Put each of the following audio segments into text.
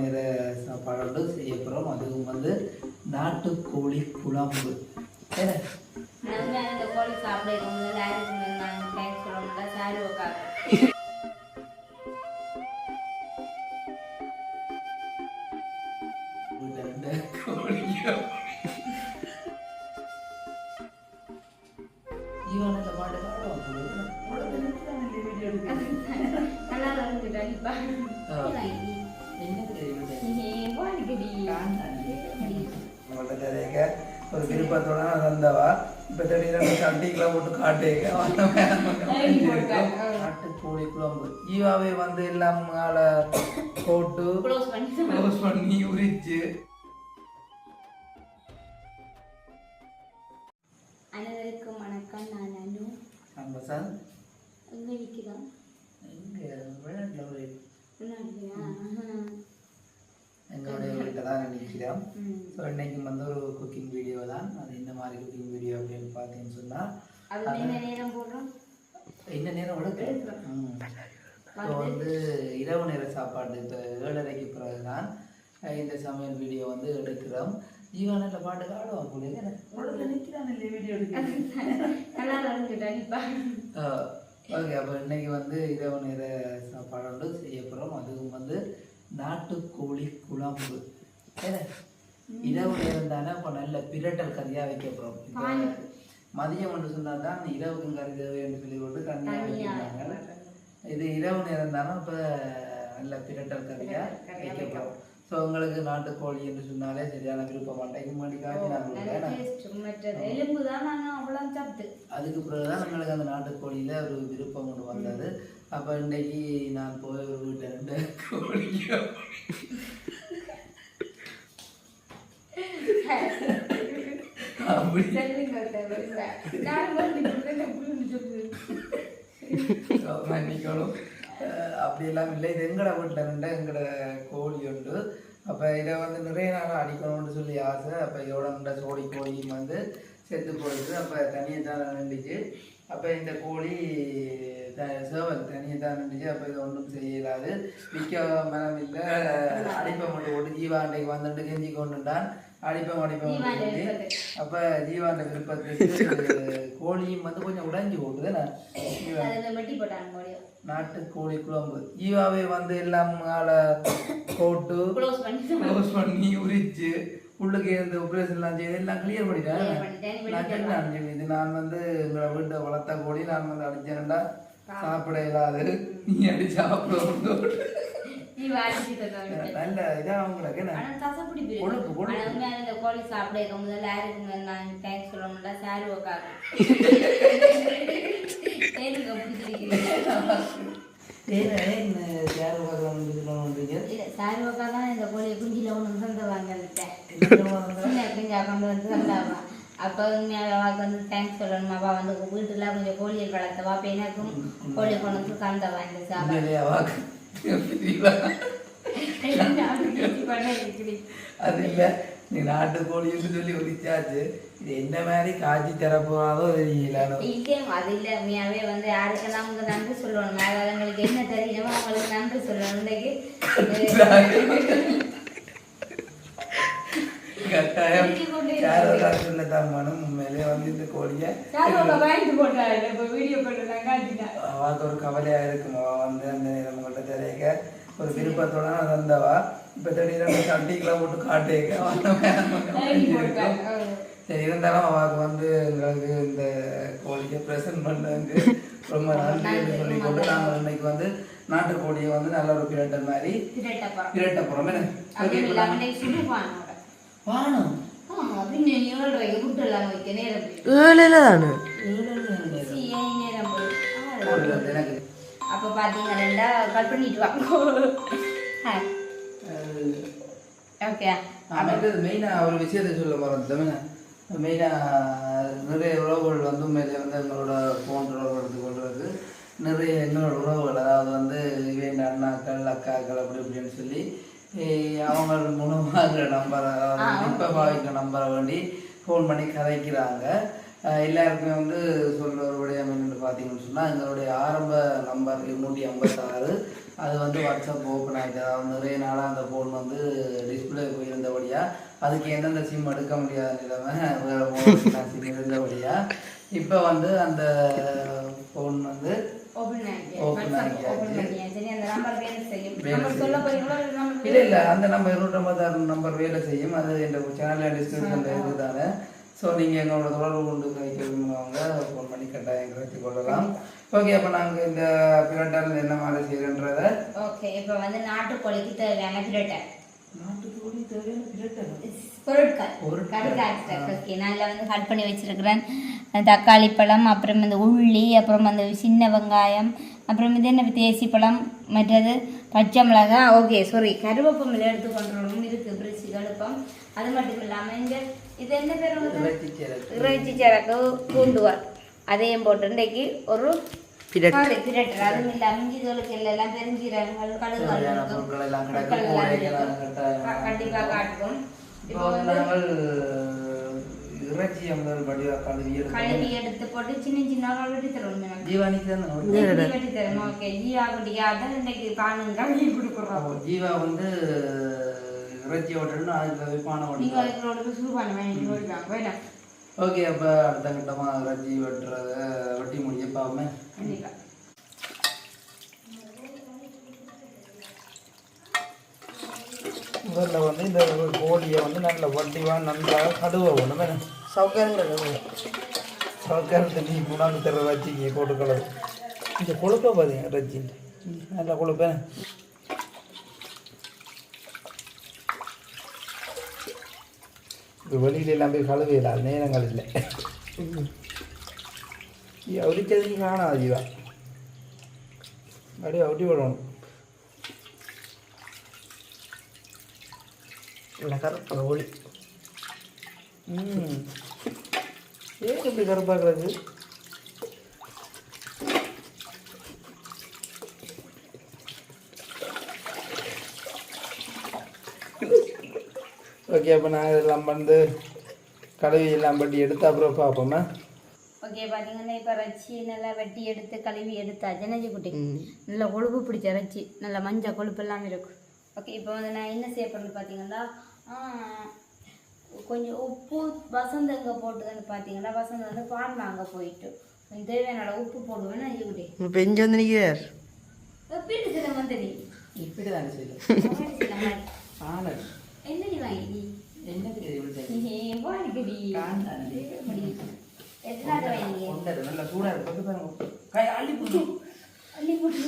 நிற சாப்பாடு வந்து செய்ய போகிறோம் அதுவும் வந்து நாட்டுக்கோழி குழம்பு. ஒரு விருப்பத்தோட நான் வந்தவா. இப்போ திடீர்னு சட்டிக்கெல்லாம் போட்டு காட்டேங்க நாட்டுக்கோழி குழம்பு. ஈவாவே வந்து எல்லாம் மேலே போட்டு க்ளோஸ் பண்ணி. உரிச்சு. அனைவருக்கும் வணக்கம். நான் அனு. நம்ம சார் எங்க நிற்கிறோம் எங்கே? விளையாட்டில் ஒரு எங்களுடைய வீட்டில் தான் நிற்கிறோம் ஸோ இன்னைக்கு வந்து ஒரு குக்கிங் வீடியோ தான். அது இந்த மாதிரி குக்கிங் வீடியோ அப்படின்னு பார்த்தீங்கன்னு சொன்னால் இந்த நேரம் விட ஸோ வந்து இரவு நேர சாப்பாடு இப்போ ஏழரைக்கு பிறகு தான் இந்த சமையல் வீடியோ வந்து எடுக்கிறோம். ஜீவானில் பாட்டு ஆடுவான் கூட உடனே நிற்கிறான் இல்லை வீடியோ எடுக்க. நல்லா இருந்துட்டு அடிப்பா ஓகே அப்போ இன்னைக்கு வந்து இரவு நேர சாப்பாடு வந்து செய்ய போகிறோம் அதுவும் வந்து நாட்டுக்கோழி குழம்பு? இரவு நேரம் தானே இப்போ நல்ல பிரட்டல் கறியாக வைக்க போகிறோம் மதியம் ஒன்று சொன்னால் தான் இரவுக்கும் கறி தேவைன்னு சொல்லி போட்டு கண்ணியாக வைக்கிறாங்க இது இரவு நேரம் தானே இப்போ நல்ல பிரட்டல் கறியாக வைக்க போகிறோம் ஸோ உங்களுக்கு நாட்டுக்கோழி என்று சொன்னாலே சரியான விருப்பம் மாட்டேங்க மாட்டி காட்டினாங்க நல்ல டேஸ்ட் மற்றது எலும்பு தான் அதுக்கு பிறகுதான் நம்மளுக்கு அந்த நாட்டுக்கோழியில ஒரு விருப்பம் ஒன்று வந்தது. அப்போ இன்னைக்கு நான் போய் ஒரு வீட்டை ரெண்டு கோழியோ அப்படி மன்னிக்கணும் அப்படியெல்லாம் இல்லை. இது எங்கட வீட்டில் ரெண்டு எங்கட கோழி உண்டு அப்போ இதை வந்து நிறைய நாள் அடிக்கணும்னு சொல்லி ஆசை. அப்போ இதோட சோடி கோழியும் வந்து செத்து போயிடுது. அப்போ தனியாக தான் நின்றுச்சு அப்போ இந்த கோழி த சேவல் தனியாக தான் அப்போ இது ஒன்றும் செய்யலாது. விற்க மனம் இல்லை அடிப்பை மட்டும் போட்டு ஜீவா அன்றைக்கு வந்துட்டு கெஞ்சி கொண்டுட்டான் அடிப்பம் அடிப்பம் சொல்லி. அப்போ ஜீவாண்ட விருப்பத்துக்கு கோழியும் வந்து கொஞ்சம் உடைஞ்சு முடியும் நாட்டு கோழி குழம்பு. ஈவாவே வந்து எல்லாம் மேலே போட்டு க்ளோஸ் பண்ணி உரிச்சு உள்ளுக்கு இருந்து ஆப்ரேஷன்லாம் செய்து எல்லாம் கிளியர் பண்ணிட்டேன். நான் கேட்டேன் இது நான் வந்து எங்களை வீட்டை வளர்த்த கோழி நான் வந்து அடிச்சேன்டா சாப்பிட இயலாது. நீ அடி சாப்பிட நல்ல தசைப்பிடி பிரிவு. கொழுப்பு, கொழுப்பு. இந்த கோழி சாப்பிட முதல்ல யாருக்கு நான் தேங்க்ஸ் சொல்லணும்ல சாரி இந்த கோழியை குஞ்சில ஒன்று தந்து வாங்கிட்டேன் குஞ்சா கொண்டு வந்து தந்தாவா அப்போ உண்மையாக அவாவுக்கு வந்து தேங்க்ஸ் சொல்லணும் அவா வந்து வீட்டுல கொஞ்சம் கோழியை வளர்த்தவா அப்போ எனக்கும் கோழி கொண்டு பண்ண இருக்கிறேன் அது இல்லை. நீ நாட்டு கோழின்னு சொல்லி உரிச்சாச்சு இது என்ன மாதிரி காய்ச்சி தரப்போறாதோ தெரியல இல்லையே அது இல்லை உண்மையாவே வந்து யாருக்கு நமக்கு நன்றி சொல்லணும்? அதாவது உங்களுக்கு என்ன தெரியுமோ அவங்களுக்கு நன்றி சொல்லணும். இன்னைக்கு கட்டாயம். யாரோட சொல்லத்தான் மனம் உண்மையிலே வந்து இந்த கோழியை அவளுக்கு ஒரு கவலையா இருக்கும்? வந்து அந்த நேரம் உங்கள்கிட்ட தெரியக்க ஒரு விருப்பத்தோட நான் வந்தவா? இப்போ திடீர்னு சட்டிக்கெல்லாம் போட்டு காட்டேங்க சரி இருந்தாலும் அவளுக்கு வந்து எங்களுக்கு இந்த கோழியை ப்ரெசென்ட் பண்ணதுக்கு ரொம்ப நன்றி சொல்லி கொண்டு நாங்கள் இன்னைக்கு வந்து நாட்டு கோழியை வந்து நல்ல ஒரு பிரட்டை மாதிரி பிரட்ட போகிறோம் வானம் ஏழு தானே? எனக்கு அப்ப பாத்தீங்கன்னா கட் பண்ணிட்டு வாங்க ஓகே மெயினாக ஒரு விஷயத்தை சொல்ல மறந்துட்டோம் மெயினாக நிறைய உறவுகள் வந்து மேலே வந்து எங்களோட ஃபோன் தொடர்பு கொள்வது நிறைய எங்களோட உறவுகள் அதாவது வந்து இவன் அண்ணாக்கள் அக்காக்கள் அப்படி இப்படின்னு சொல்லி அவங்க மூலமாக நம்பரை இப்போ பாவிக்கிற நம்பரை வேண்டி ஃபோன் பண்ணி கதைக்கிறாங்க. எல்லாருக்குமே வந்து சொல்கிற ஒரு விடயம் என்னென்னு பார்த்தீங்கன்னு சொன்னால் எங்களுடைய ஆரம்ப நம்பர் இருநூற்றி ஐம்பத்தாறு. அது வந்து வாட்ஸ்அப் ஓப்பன் ஆகிட்டு அதாவது நிறைய நாளாக அந்த ஃபோன் வந்து டிஸ்பிளே போயிருந்தபடியா அதுக்கு எந்தெந்த சிம் எடுக்க முடியாத நிலைமை வேறு சிம் இப்போ வந்து அந்த ஃபோன் வந்து இல்லை இல்லை அந்த நம்பர் இருநூற்றம்பத்தாறு நம்பர் வேலை செய்யும். அது என் சேனலில் டிஸ்கிரிப்ஷனில் இருக்குது தானே ஸோ நீங்கள் எங்களோட தொடர்பு கொண்டு வைக்க விரும்புகிறவங்க ஃபோன் பண்ணி கட்டாயம் கிடைச்சி கொள்ளலாம். ஓகே அப்போ நாங்கள் இந்த பிரண்டல் என்ன மாதிரி செய்யறன்றத ஓகே இப்போ வந்து நாட்டுக்கோழிக்கு தேவையான பிரட்டை. நாட்டுக்கோழி தேவையான பிரட்டல் பொருட்கள். பொருட்கள். பொருட்கள் ஓகே நான் இதில் வந்து கட் பண்ணி வச்சிருக்கிறேன். தக்காளி பழம் அப்புறம் இந்த உள்ளி அப்புறம் அந்த சின்ன வெங்காயம் அப்புறம் இது என்ன தேசி பழம் மற்றது பச்சை மிளகாய் ஓகே சாரி கருவேப்பமில்லை எடுத்து கொண்டுள்ளோம் இருக்குது பிரிச்சு கடுப்பம். அது மட்டும் இல்லாமல் இங்கே இது என்ன பேர்? இறைச்சி சரக்கு பூண்டுவார் அதையும் போட்டு இன்றைக்கு ஒரு அதுவும் இல்லாமல் தோலுக்கு எல்லாம் பெருஞ்சீரகங்கள் தேவையான கடுகு பொருட்கள் எல்லாம் கிடக்கு பொருட்கள் எல்லாம் கோழிக்கெல்லாம் இருக்கு. கட்டாயம் கண்டிப்பா காட்டுவோம் இப்போ வந்து நாங்கள் இறைச்சி முதல் வடிவாக கழுவி எடுக்கணும் கழுவி எடுத்து போட்டு சின்ன சின்ன வெட்டி தருவோம் எனக்கு. ஜீவானிக்கு தான் வெட்டி வெட்டி தருவோம் ஓகே ஜீவா குட்டியா தான் இன்னைக்கு காணும் கழுவி கொடுக்குறோம் அப்போ ஜீவா வந்து இறைச்சி ஓட்டணும் அதுக்கு விமான நீங்க ஓட்டணும் ஓகே அப்போ அடுத்த கட்டமாக இறைச்சி வெட்டுறத வெட்டி முடிய பாவமே கண்டிப்பா. முதல்ல வந்து இந்த கோழியை வந்து நல்ல வட்டிவாக நன்றாக கடுவ ஒன்றுமே சவுக்கரங்கள் சவுக்கரத்தை நீ கொண்டாந்து தர வச்சிங்க போட்டு கலவு இந்த கொழுப்பை பார்த்தீங்க இறைச்சி நல்ல கொழுப்பேன் வெளியில எல்லாம் போய் கழுவையில நேரங்கள் இல்லை. அவரிச்சதுக்கு காணாது ஜீவா அப்படியே ஒட்டி விடணும். கருப்பு ஒளி. ம். ஏன் இப்படி கருப்பாக்குறது ஓகே அப்போ நான் இதெல்லாம் வந்து கழுவி எல்லாம் பட்டி எடுத்து அப்புறம் பார்ப்போம்மா ஓகே பார்த்தீங்கன்னா இப்போ ரச்சி நல்லா வெட்டி எடுத்து கழுவி எடுத்தா ஜனஜி குட்டி? நல்லா கொழுப்பு பிடிச்ச இறைச்சி. நல்லா மஞ்சள் கொழுப்பு எல்லாம் இருக்கும் ஓகே இப்போ வந்து நான் என்ன செய்ய பார்த்தீங்கன்னா கொஞ்சம் உப்பு வசந்த இங்கே போட்டுதுன்னு பார்த்தீங்கன்னா வசந்த வந்து பால் வாங்க போயிட்டு கொஞ்சம் தேவையான உப்பு போடுவேன். நஞ்சு குட்டி? இப்போ இங்கே வந்து நிற்கிறார் வீட்டு சில மந்தடி இப்படி தான் ஆனால் என்ன நீ வாங்கி? நல்லா இருக்கு. பாருங்க. கை அள்ளி போட்டு அள்ளி போட்டு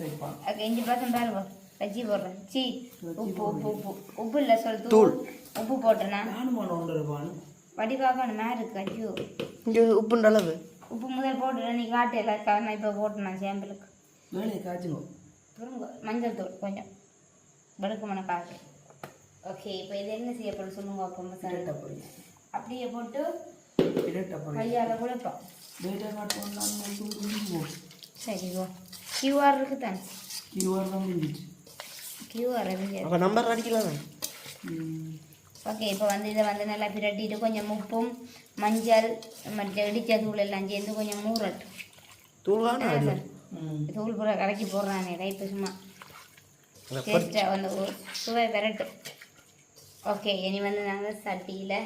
சேர்ப்பான் ஓகே இஞ்சி பசங்க பாருங்க பஜ்ஜி போடுறேன். சி உப்பு உப்பு உப்பு. உப்பு இல்லை சொல் தூள். உப்பு போட்டேனா? இருப்பான் வடிவாக மேலே இருக்கு ஐயோ. இங்கே உப்புன்ற அளவு. உப்பு முதல் போட்டுட்டேன் நீ காட்டு எல்லாம் இப்போ போட்டேன் சாம்பிளுக்கு. திரும்ப மஞ்சள் தூள் கொஞ்சம். வெளுக்கமான காட்டு ஓகே இப்போ இது என்ன செய்ய போகிறோம் சொல்லுங்க அப்போ பொடி. அப்படியே போட்டு கையால் குழப்போம். சரி ஓ கியூஆர் இருக்கு தானே? கியூஆர் தான் முடிஞ்சிச்சு கியூஆர் அது அப்போ நம்பர் அடிக்கலாம். ஓகே இப்போ வந்து இதை வந்து நல்லா பிரட்டிட்டு கொஞ்சம் உப்பும் மஞ்சள் மற்ற இடிச்ச தூள் எல்லாம் சேர்ந்து கொஞ்சம் மூறட்டும் தூள் சார். தூள் பூரா கலக்கி போடுறானே இப்போ சும்மா. டேஸ்ட்டாக வந்து ஒரு சுவை விரட்டு ஓகே இனி வந்து நாங்கள் சட்டியில்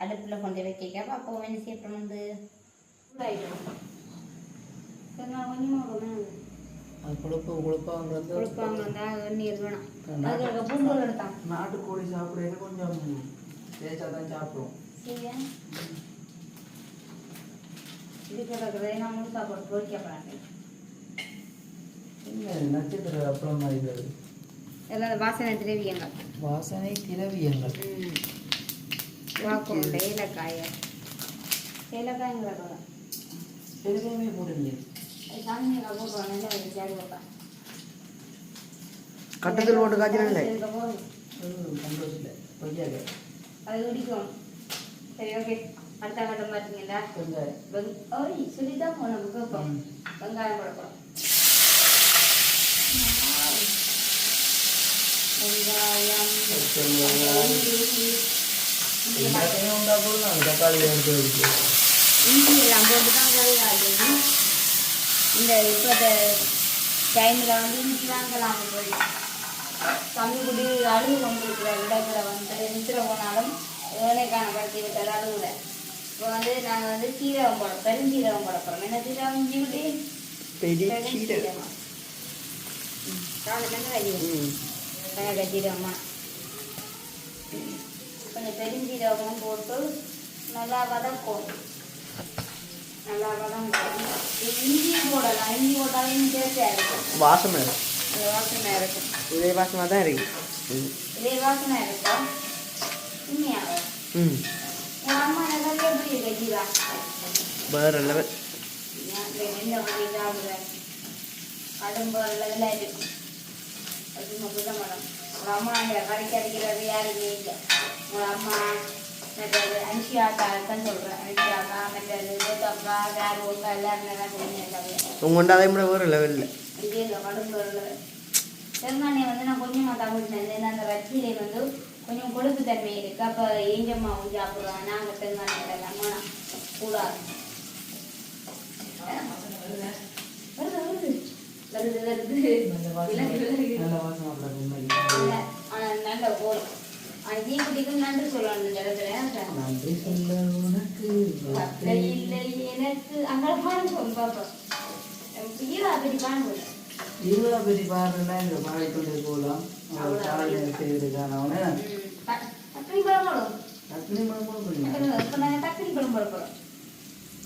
அடுப்பில் கொண்டு வைக்க அப்போ என்ன செய்யப்படும் வந்து பூண்டு எடுத்தான் நாட்டுக்கோழி சாப்பிட்றது கொஞ்சம் டேஸ்டாக தான் சாப்பிடுவோம் சரியா? இது கிடக்குறது நான் போட்டு நட்சத்திர அப்புறம் மாதிரி வருது எல்லாம் வாசனை திரவியங்கள். வாசனை திரவியங்கள். வாக்குண்ட ஏலக்காய. ஏலக்காயங்களை ஜாதி வைப்பேன் கட்டத்தில் போட்டு சந்தோஷம் பொய்யாங்க அது இடிக்கும் சரி ஓகே. அடுத்த கட்டம் பார்த்தீங்களா கொஞ்சம் வெங் ஓய் சொல்லிதான் போனோம் கேட்போம். வெங்காயம் போடப்போம் வெங்காயம் எல்லாத்தையும் உண்டா போது நான் தக்காளி எடுத்து வச்சு இஞ்சி எல்லாம் போட்டு தான் கழுவாது இந்த இப்போ டைமில் வந்து இன்னைக்கு வாங்கலாம் போய் கம்மி குடி அழுகு கொண்டிருக்கிற இடத்துல வந்து நித்திர போனாலும் வேலை காணப்படுத்தி விட்டார் அழுகுல இப்போ வந்து நாங்கள் வந்து சீரகம் போட பெருஞ்சீரகம் போட போகிறோம் என்ன சீரகம் இஞ்சி குட்டி பெரிய காலையில் ம் கஞ்சிரமா கொஞ்சம் பெருஞ்சீரகம் போட்டு நல்லா வதக்கும் நல்லா வதங்கும் இஞ்சி போடலாம் இஞ்சி போட்டாலும் டேஸ்டாக இருக்கும் வாசனை இருக்கு. அது வாசனை இருக்கும் இதே வாசமாக தான் இருக்கு. இதே வாசனை இருக்கும் உண்மையாக ம். அம்மா நல்லா எப்படி இருக்கு ஜீரா வேற லெவல். கடும்பு இருக்கும் மட்டும் உங்கள் அம்மா அந்த கடைக்கு அடிக்கிறது யாருமே இல்லை. உங்கள் அம்மா மற்றது அனுஷியாக்கா தான் சொல்கிறேன் அனுஷியாக்கா மற்றது கோத்தக்கா வேறு ஒக்கா எல்லாருமே தான் தெரிஞ்சாங்க உங்கள்கிட்ட அதே மாதிரி வேறு லெவலில் இதே இல்லை பெருங்கானியை வந்து நான் கொஞ்சமாக ஏன்னா அந்த ரச்சியிலே வந்து கொஞ்சம் கொழுப்பு தன்மை இருக்குது அப்போ ஏஞ்சம்மாவும் சாப்பிடுவாங்க. நாங்கள் பெருங்கானியை அம்மா கூடாது. வருது வருது வருது வருது நல்ல விலகு, விலகு. வாசனை நல்ல வாசனை அப்படி உண்மைக்கு. இல்ல, ஆனா நல்ல போல் ஆனா தீக்குட்டிக்கு நன்றி சொல்லணும் இந்த இடத்துல நன்றி சொல்ல உனக்கு சக்கை இல்லை எனக்கு அங்கே பாருங்க பாப்பா ஈரா அப்படி பாருங்க இருபதா பெரிய பாருன்னா இந்த பாடிக்கொண்டு போகலாம் அவ்வளவு சாலை செய்திருக்கான தக்கனி பழம் போடும் டக்குனு மழை போட தக்கனி பழம் போட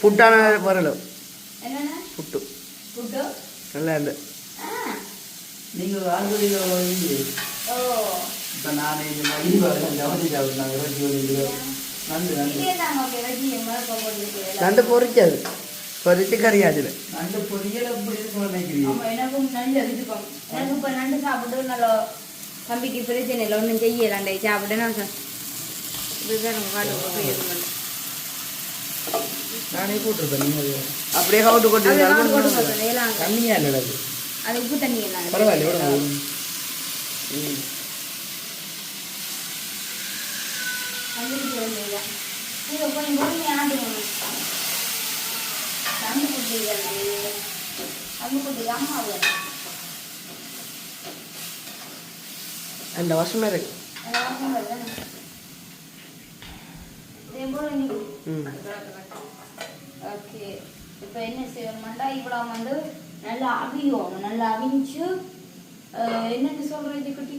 ஃபுட்டான வரல என்னண்ணா? ஃபுட்டு புட்டு? நல்லா இருந்து வந்து ஓ. இப்போ நான் இந்த மாதிரி கவனிச்சு சாப்பிட்டாங்க இருபத்தி ஒரு கிலோ நண்டு இதே பொரிச்சது பொரிச்சு கறி ஆச்சுல நண்டு பொரியல் எப்படி இருக்கும் நினைக்கிறீங்க. ஆமா, எனக்கும் நண்டு விருப்பம். எனக்கு இப்ப நண்டு சாப்பிட்டு நல்லா தம்பிக்கு பிரச்சனை இல்லை ஒன்றும் செய்யலாண்டே சாப்பிட்டு நான் இதுதான் நம்ம போய் இது பண்ணேன். நானே போட்டிருப்பேன் நீங்கள் அப்படியே கவுட்டு கொண்டு காட்டு தண்ணியா இல்லை அது? உப்பு தண்ணி எல்லாம். பரவாயில்ல விடுங்க ம். வந்துட்டு வேண்டியதுதான். இது கொஞ்சம் பொறுமையா ஆட்டுங்க. கம்பு குட்டி வேணும். கம்பு குட்டிக்கு அம்மா வேணும். அந்த வருஷமே இருக்கு. ஓகே. இப்போ என்ன செய்யணும்னா இவ்வளோ வந்து நல்லா அவியும். நல்லா அவிஞ்சு என்னன்னு சொல்றது குட்டி?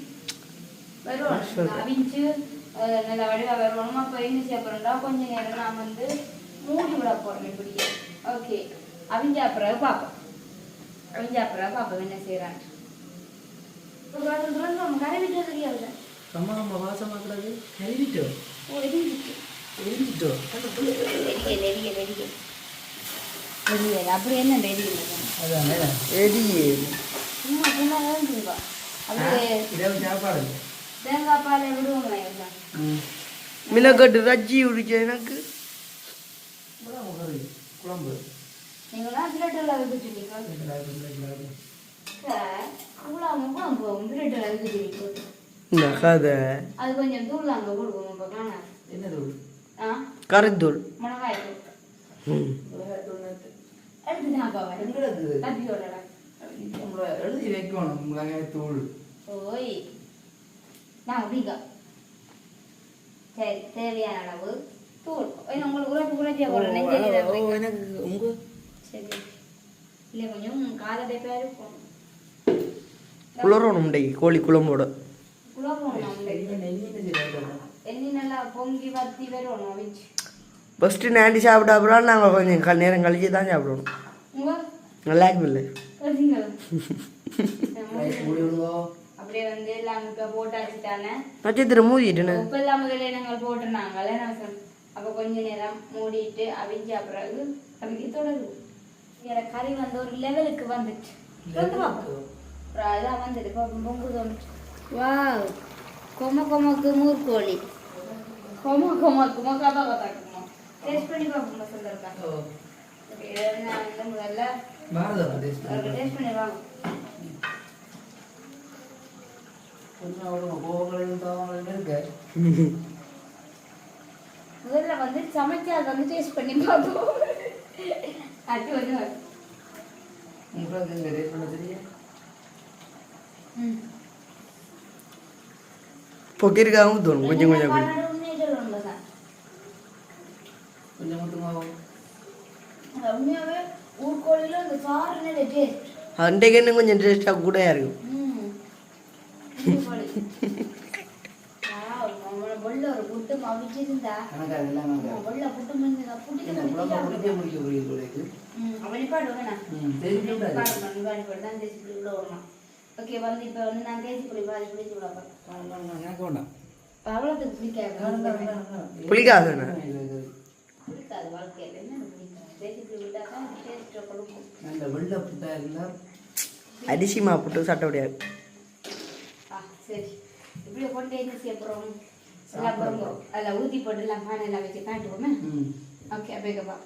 வருவோம். அவிஞ்சு நல்லா வடிவா வருவோம் அப்போ என்ன செய்ய போறோம்னா கொஞ்ச நேரம் நான் வந்து மூடி விட போறேன் இப்படியே ஓகே அவிஞ்சா பிறகு பார்ப்போம். அவிஞ்சா பிறகு பார்ப்போம் என்ன தெரியாது அம்மா அம்மா வாசமாக்குறது கழுவிட்டோம். ஓ எரிஞ்சிட்டு. வெடியல். அப்படி என்ன அதானே அப்படியே இரவு சாப்பாடு. தேங்காய் பாலை விடுவோங்க மிளகட்டு ரஜ்ஜி உரிச்ச எனக்கு. குழம்பு. நீங்களாம் பிரெட்டில் விட்டுட்டீங்க. அவ்வளோ குழம்பு பிரெட்டில் விட்டுட்டீங்க. அது கொஞ்சம் தூள் அங்கே கொடுக்கும் இப்போ காணா என்னது ஆ? கரைத்தூள் மிளகாய் தூள். ம். எடுத்து தான் பாவா எழுதி வைக்கணும் மிளகாய் தூள். ஓய். நான் அப்படிங்க சரி தேவையான அளவு தூள். ஏன்னா உங்களுக்கு உரைப்பு குறைச்சியா போடுறேன். எனக்கு உங்க சரி இல்லை கொஞ்சம் காலத்தை பேர் இருக்கும் குளறணும் டேய் கோழி குழம்போட. ஃபஸ்ட்டு நேண்டி சாப்பிட்ட அப்புறம் நாங்கள் கொஞ்சம் கல் நேரம் கழிச்சு தான் நல்லா இல்லை அப்படியே வந்து எல்லாம் இப்போ போட்டு அடிச்சுட்டானே நட்சத்திரம் மூடிட்டுன்னு? உப்பு எல்லாம் முதல்ல நாங்கள் போட்டுருந்தாங்கல்ல நான் சொன்னேன் அப்போ கொஞ்ச நேரம் மூடிட்டு அவிஞ்ச பிறகு அதுக்கு தொடரும் இதில் கறி வந்து ஒரு லெவலுக்கு வந்துட்டு வந்து பார்ப்போம். அப்புறம் அதான் வந்துட்டு பொங்கு தோணுச்சு. வா கொம கொமக்கு மூர்கோழி கொம கொமக்கு மொக்கா பாக்கா தாக்குமா டேஸ்ட் பண்ணி பார்ப்போம் சொல்லிருக்கா நான் வந்து முதல்ல டேஸ்ட் பண்ணி வாங்க. கொஞ்சம் அவ்வளோ கோவங்களையும் தாவங்களையும் இருக்க முதல்ல வந்து சமைச்சால் வந்து டேஸ்ட் பண்ணி பார்ப்போம். அது வந்து உங்களுக்கு டேஸ்ட் பண்ண தெரியும். ம். பொக்கிருக்காகவும் தோணும். கொஞ்சம் கொஞ்சம். கொஞ்சம். மட்டும் அது உண்மையாவே ஊர்கோழில இந்த சாறு நல்ல டேஸ்ட் அன்றைக்கு இன்னும் கொஞ்சம் டேஸ்ட்டாக கூடயா இருக்கும். ஓகே வந்து இப்போ வந்து நான் தேய்ச்சி புளி பாதி பிடிச்சி விடப்பேன் எனக்கு வேண்டாம் அவ்வளோத்துக்கு பிடிக்காது புளிக்காதுண்ணா பிடிக்காது வாழ்க்கையில் என்ன? பிடிக்காது தேய்ச்சி புளி விட்டா தான் டேஸ்ட்டை கொடுக்கும் நல்ல வெள்ளை புட்டா இருந்தால் அரிசி மா போட்டு சாப்பிட முடியாது சரி. இப்படியே கொண்டு என்ன செய்ய போகிறோம் எல்லாம் போகிறோம் அதில் ஊற்றி போட்டு எல்லாம் பானை எல்லாம் வச்சு காட்டுவோமே. ஓகே அப்படிங்கப்பா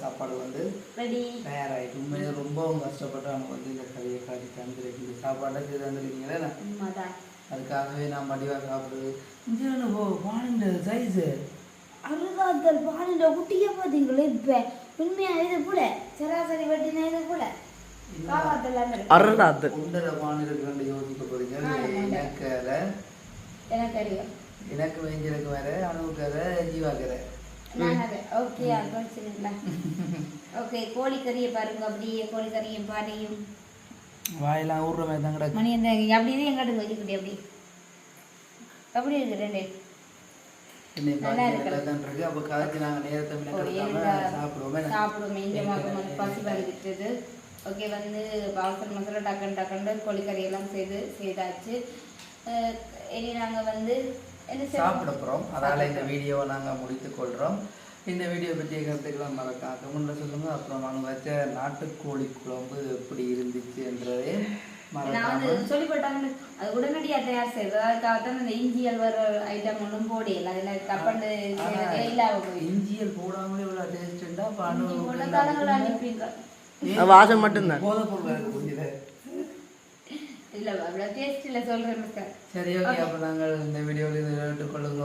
சாப்பாடு வந்து ரெடி. தயாராகிட்டு உண்மையிலே ரொம்பவும் கஷ்டப்பட்டு அவங்க வந்து இந்த கறியை காட்டி தந்துருக்கு சாப்பாடை தந்துருக்கீங்களே உண்மைதான். அதுக்காகவே நான் மடிவாக சாப்பிடுது என்ன போ பாண்டு சைஸு அருகாத்தல் பாலில் குட்டியை பார்த்தீங்களா இப்போ. உண்மையாக இது கூட சராசரி வெட்டினா இது கூட போறீங்க எனக்கு அதை. எனக்கு தெரியும் எனக்கு வேஞ்சலுக்கு வேற அணுவுக்கு அதை ஜீவாக்கு வேற நான் அதை ஓகே ஓகே கோழிக்கறியை பாருங்க. அப்படியே கோழிக்கறியும் பானையும். வாயெல்லாம் ஊடுற மாதிரி தான் கிடக்கு. மணி அப்படியே எங்காட்டுக்கு வச்சுக்கிட்டே அப்படி. அப்படி இருக்கு ரெண்டு? சாப்பிடுவோமே. சாப்பிடுவோம். இந்த பசி வந்துட்டுது ஓகே வந்து பால்சல் மசாலா டக்குன்னு டக்குன்னு கோழிக்கறி எல்லாம் செய்து செய்தாச்சு. இனி நாங்கள் வந்து? சாப்பிட போகிறோம் அதால் இந்த வீடியோவை நாங்கள் முடித்துக் கொள்கிறோம் இந்த வீடியோ பற்றிய கருத்துக்கெல்லாம் மறக்காம கமெண்ட்ல சொல்லுங்க அப்புறம் நான் வச்ச நாட்டுக்கோழி குழம்பு எப்படி இருந்துச்சு என்றதை நான் வந்து சொல்லி போட்டாங்க அது உடனடியாக தயார் செய்வது அதுக்காக தான் இந்த இஞ்சி அல்வர் ஐட்டம் ஒன்றும் போடையில அதில் போய் இஞ்சியல் போடாமலே இவ்வளோ போட்ட காலங்கள் அனுப்பிங்க வாசம் மட்டும்தான் சரி ஓகே அப்ப நாங்கள் இந்த வீடியோவில் கொள்ளுங்க